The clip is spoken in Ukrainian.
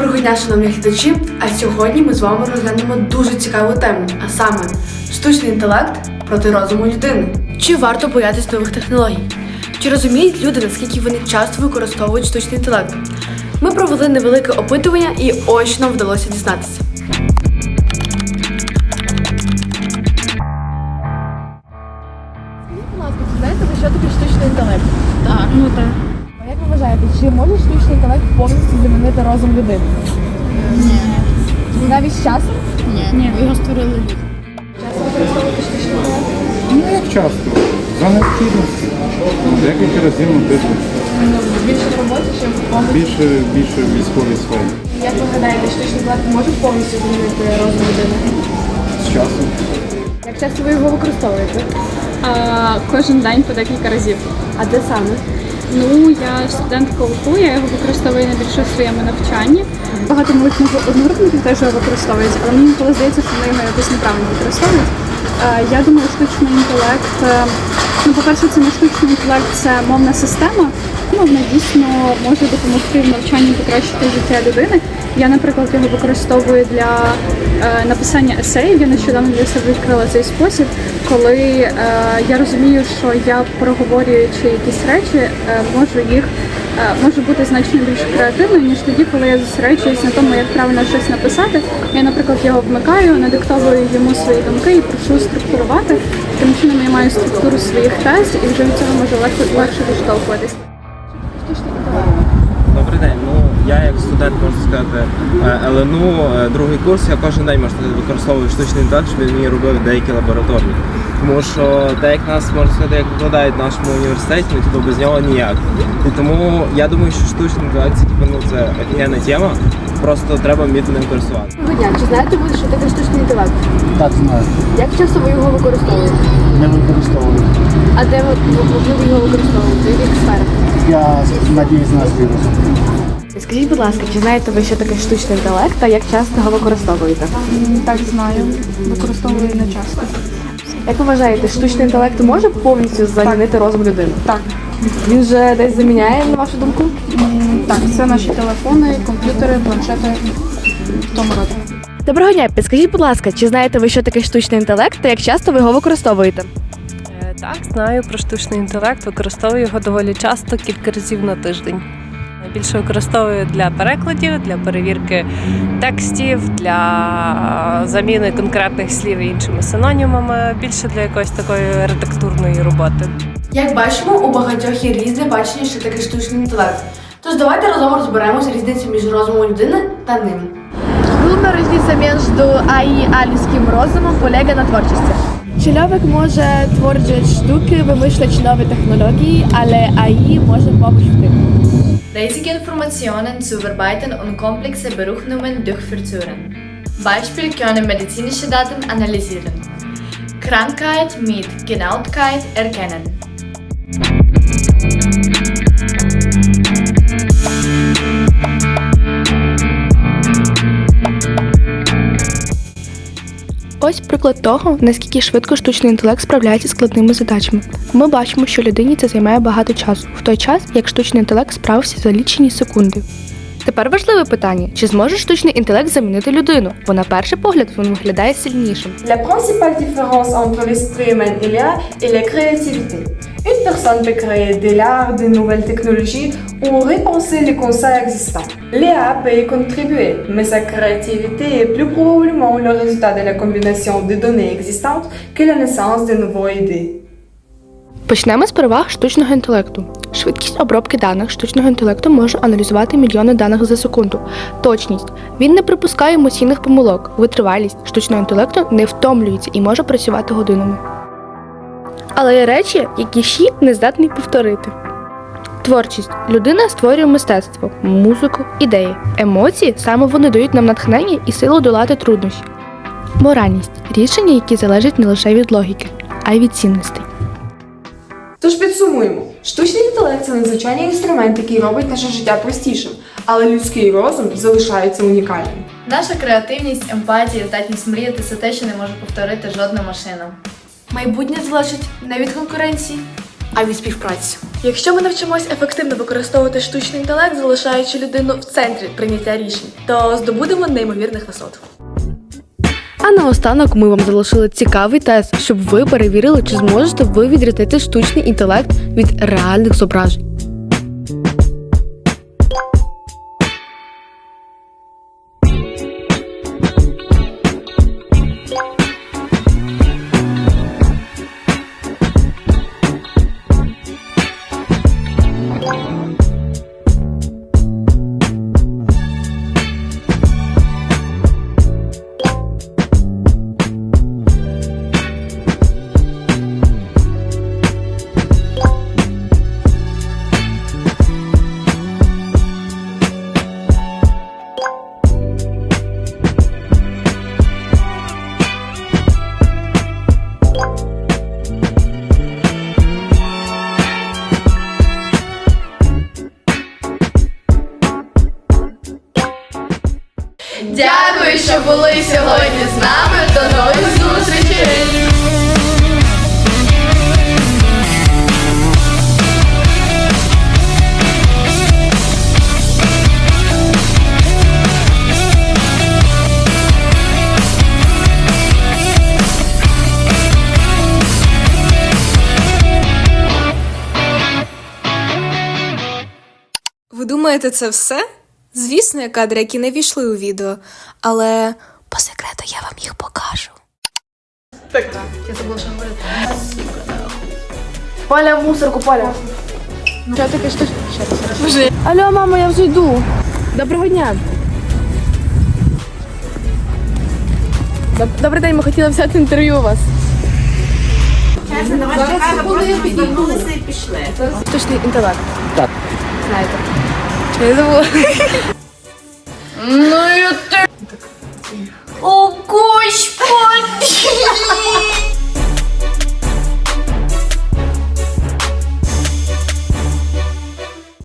дня, шановні глядачі! А сьогодні ми з вами розглянемо дуже цікаву тему, а саме штучний інтелект проти розуму людини. Чи варто боятись нових технологій? Чи розуміють люди, наскільки вони часто використовують штучний інтелект? Ми провели невелике опитування і ось нам вдалося дізнатися. Будь ласка, чи знаєте ви, що таке штучний інтелект? Так. Ну так. А як ви вважаєте, чи може штучний інтелект повністю замінити розум людини? Ні. Навіть з часом? Ні. Ні. Його створили люди. Часом використовувати штучний? Ну, як часто? За необхідності. Декілька разів на тиждень. Ну, більше в роботі, чи в побуті? Більше, більше в військовій сфері. Як ви гадаєте, штучний інтелект може повністю замінити розум людини? З часом. Як часто ви його використовуєте? А, кожен день по декілька разів. А де саме? Ну, я студентка УКУ, я його використовую найбільше в своєму навчанні. Багато моїх одногрупників теж його використовують, але мені інколи здається, що вони його якось неправильно використовують. Е, Я думаю, штучний інтелект, е, ну, по-перше, це не штучний інтелект, це мовна система. Вона дійсно може допомогти в навчанні покращити життя людини. Я, наприклад, його використовую для е, написання есеїв. Я нещодавно для себе відкрила цей спосіб, коли е, я розумію, що я проговорюючи якісь речі, е, можу їх е, можу бути значно більш креативною, ніж тоді, коли я зосереджуюсь на тому, як правильно щось написати. Я, наприклад, його вмикаю, надиктовую йому свої думки і прошу структурувати. Таким чином я маю структуру своїх тез і вже від цього можу легше, легше відштовхуватись. Добрий день. Ну я як студент можу сказати е, ЛНУ, е, другий курс, я кожен день сказати, використовую штучний інтелект, щоб він мені робив деякі лабораторні. Тому що так як нас можна сказати, як викладають в нашому університеті, ну типу без нього ніяк. І тому я думаю, що штучний інтелект це типу, ну це офігенна тема. Просто треба вміти ним користуватися. Доброго дня, чи знаєте ви, що таке штучний інтелект? Так, знаю. Як часто ви його використовуєте? Не використовую. А де ви могли ви його використовувати? В яких сферах? Я надіюсь на свій. Скажіть, будь ласка, чи знаєте ви, що таке штучний інтелект та як часто його використовуєте? Так знаю, використовую не часто. Як ви вважаєте, штучний інтелект може повністю замінити розум людини? Так. Він вже десь заміняє, на вашу думку? Так, це наші телефони, комп'ютери, планшети в тому роді. Доброго дня, підскажіть, будь ласка, чи знаєте ви, що таке штучний інтелект та як часто ви його використовуєте? Е, Так, знаю про штучний інтелект, використовую його доволі часто, кілька разів на тиждень. Найбільше використовую для перекладів, для перевірки текстів, для заміни конкретних слів і іншими синонімами, більше для якоїсь такої редактурної роботи. Як бачимо, у багатьох є різне бачення, що таке штучний інтелект. Тож давайте разом розберемося різницю між розумом людини та ним. Główna różnica między AI a ludzkim rozumem polega na twórczości. Człowiek może tworzyć sztuki, wymyślać nowe technologie, ale AI może pomóc w tym. Riesige Informationen zu verarbeiten und komplexe Berechnungen durchzuführen. Beispiel können medizinische Daten analysieren. Krankheit mit Genauigkeit erkennen. Ось приклад того, наскільки швидко штучний інтелект справляється з складними задачами. Ми бачимо, що людині це займає багато часу, в той час як штучний інтелект справився за лічені секунди. Тепер важливе питання: чи зможе штучний інтелект замінити людину? Бо на перший погляд він виглядає сильнішим. La principale différence entre l'esprit humain et l'IA est la créativité. Une personne peut créer de l'art, de nouvelles technologies ou repenser les concepts existants. L'IA peut y contribuer, mais sa créativité est plus probablement le résultat de la combinaison de données existantes que la naissance de nouvelles idées. Почнемо з переваг штучного інтелекту. Швидкість обробки даних штучного інтелекту може аналізувати мільйони даних за секунду. Точність. Він не припускає емоційних помилок. Витривалість штучного інтелекту не втомлюється і може працювати годинами. Але є речі, які ще не здатний повторити. Творчість. Людина створює мистецтво, музику, ідеї. Емоції саме вони дають нам натхнення і силу долати труднощі. Моральність рішення, які залежать не лише від логіки, а й від цінностей. Тож підсумуємо: штучний інтелект це надзвичайний інструмент, який робить наше життя простішим, але людський розум залишається унікальним. Наша креативність, емпатія, здатність мріяти це те, що не може повторити жодна машина. Майбутнє залежить не від конкуренції, а від співпраці. Якщо ми навчимось ефективно використовувати штучний інтелект, залишаючи людину в центрі прийняття рішень, то здобудемо неймовірних висот. А наостанок ми вам залишили цікавий тест, щоб ви перевірили, чи зможете ви відрятити штучний інтелект від реальних зображень. Дякую, що були сьогодні з нами. До нових зустрічей! Ви думаєте, це все? Звісно, є кадри, які не війшли у відео, але по секрету я вам їх покажу. Поля, мусорку, Поля. Що таке штучне? Вже. Алло, мамо, я вже йду. Доброго дня. Добрий день, ми хотіли взяти інтерв'ю у вас. Штучний інтелект. Так. Знаєте. Я забула. Ну і ти